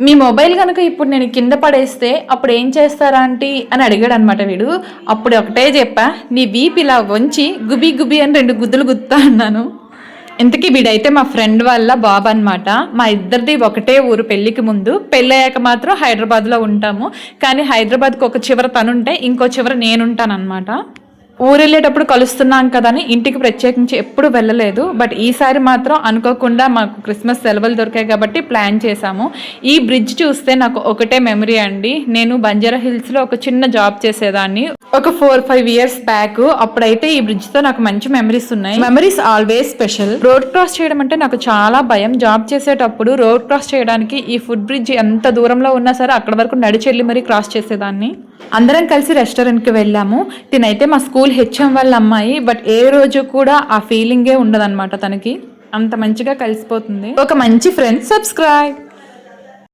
మీ mobile కనుక ఇప్పుడు నేను కింద పడేస్తే అప్పుడు ఏం చేస్తారా ఆంటీ? అని అడిగాడు అనమాట వీడు. అప్పుడు ఒకటే చెప్పా నీ వీప్ ఇలా వంచి గుబి గుబి అని రెండు గుద్దులు గుద్దుతా అన్నాను. ఇంతకీ వీడైతే మా ఫ్రెండ్ వాళ్ళ బాబు అనమాట మా ఇద్దరిది ఒకటే ఊరు పెళ్ళికి ముందు. పెళ్ళయ్యాక మాత్రం హైదరాబాద్లో ఉంటాము. కానీ హైదరాబాద్కి ఒక చివర తనుంటే ఇంకో చివర నేనుంటానమాట ఊరు వెళ్ళేటప్పుడు కలుస్తున్నాం కదా అని ఇంటికి ప్రత్యేకించి ఎప్పుడు వెళ్ళలేదు. బట్ ఈసారి మాత్రం అనుకోకుండా మాకు క్రిస్మస్ సెలవులు దొరికాయి కాబట్టి ప్లాన్ చేశాము. ఈ బ్రిడ్జ్ చూస్తే నాకు ఒకటే మెమరీ అండి. నేను బంజారా హిల్స్లో ఒక చిన్న జాబ్ చేసేదాన్ని. ఒక ఫోర్ ఫైవ్ ఇయర్స్ బ్యాక్ అప్పుడైతే ఈ బ్రిడ్జ్తో నాకు మంచి మెమరీస్ ఉన్నాయి. Memories always special road cross చేయడం అంటే నాకు చాలా భయం. జాబ్ చేసేటప్పుడు రోడ్ క్రాస్ చేయడానికి ఈ ఫుడ్ బ్రిడ్జ్ ఎంత దూరంలో ఉన్నా సరే అక్కడ వరకు నడిచెళ్ళి మరీ క్రాస్ చేసేదాన్ని. అందరం కలిసి రెస్టారెంట్కి వెళ్ళాము. తినైతే మా స్కూల్ హెచ్ఎం వాళ్ళ అమ్మాయి బట్ ఏ రోజు కూడా ఆ ఫీలింగే ఉండదన్నమాట తనకి. అంత మంచిగా కలిసిపోతుంది. ఒక మంచి ఫ్రెండ్ సబ్స్క్రైబ్